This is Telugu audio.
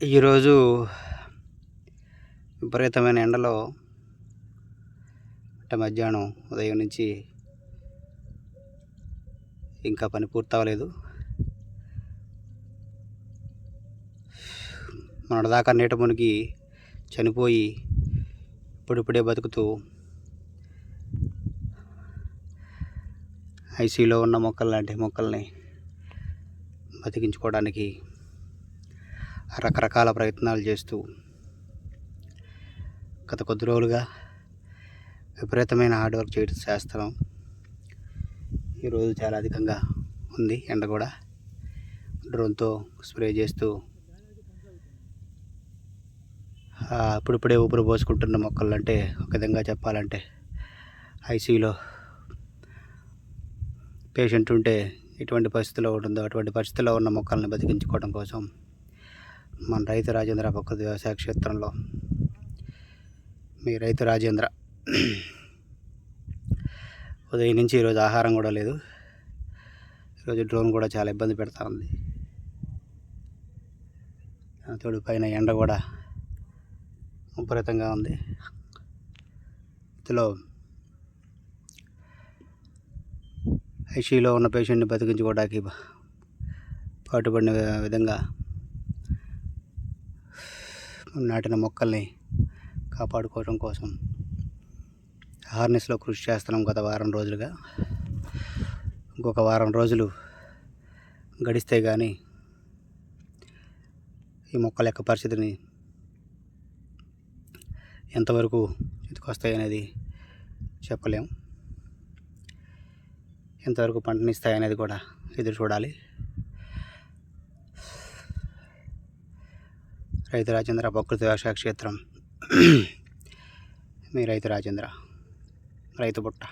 ఈరోజు విపరీతమైన ఎండలో అంటే మధ్యాహ్నం ఉదయం నుంచి ఇంకా పని పూర్తవలేదు మొన్నటిదాకా నీట మునిగి చనిపోయి ఇప్పుడిప్పుడే బతుకుతూ ఐసీలో ఉన్న మొక్కలు లాంటి మొక్కల్ని బతికించుకోవడానికి రకరకాల ప్రయత్నాలు చేస్తూ గత కొద్ది రోజులుగా విపరీతమైన హార్డ్ వర్క్ చేయడం చేస్తున్నాం. ఈరోజు చాలా అధికంగా ఉంది ఎండ కూడా. డ్రోన్తో స్ప్రే చేస్తూ అప్పుడిప్పుడే ఊపిరి పోసుకుంటున్న మొక్కలు అంటే ఒక విధంగా చెప్పాలంటే ఐసీయూలో పేషెంట్ ఉంటే ఎటువంటి పరిస్థితిలో ఉంటుందో అటువంటి పరిస్థితిలో ఉన్న మొక్కల్ని బతికించుకోవడం కోసం మన రైతు రాజేంద్ర ప్రకృతి వ్యవసాయ క్షేత్రంలో మీ రైతు రాజేంద్ర ఉదయం నుంచి ఈరోజు ఆహారం కూడా లేదు. ఈరోజు డ్రోన్ కూడా చాలా ఇబ్బంది పెడతా ఉంది. తోడు పైన ఎండ కూడా విపరీతంగా ఉంది. ఇందులో ఐసీలో ఉన్న పేషెంట్ని బతికించుకోవడానికి పాటుపడిన విధంగా నాటిన మొక్కల్ని కాపాడుకోవడం కోసం హార్నెస్లో కృషి చేస్తున్నాం గత వారం రోజులుగా. ఇంకొక వారం రోజులు గడిస్తే కానీ ఈ మొక్కల యొక్క పరిస్థితిని ఎంతవరకు ఎత్తుకొస్తాయి అనేది చెప్పలేం. ఎంతవరకు పంటనిస్తాయి అనేది కూడా ఎదురు చూడాలి. రైతు రాజేంద్ర ప్రకృతి వ్యవసాయ క్షేత్రం. మీ రైతు రాజేంద్ర రైతు బుట్ట.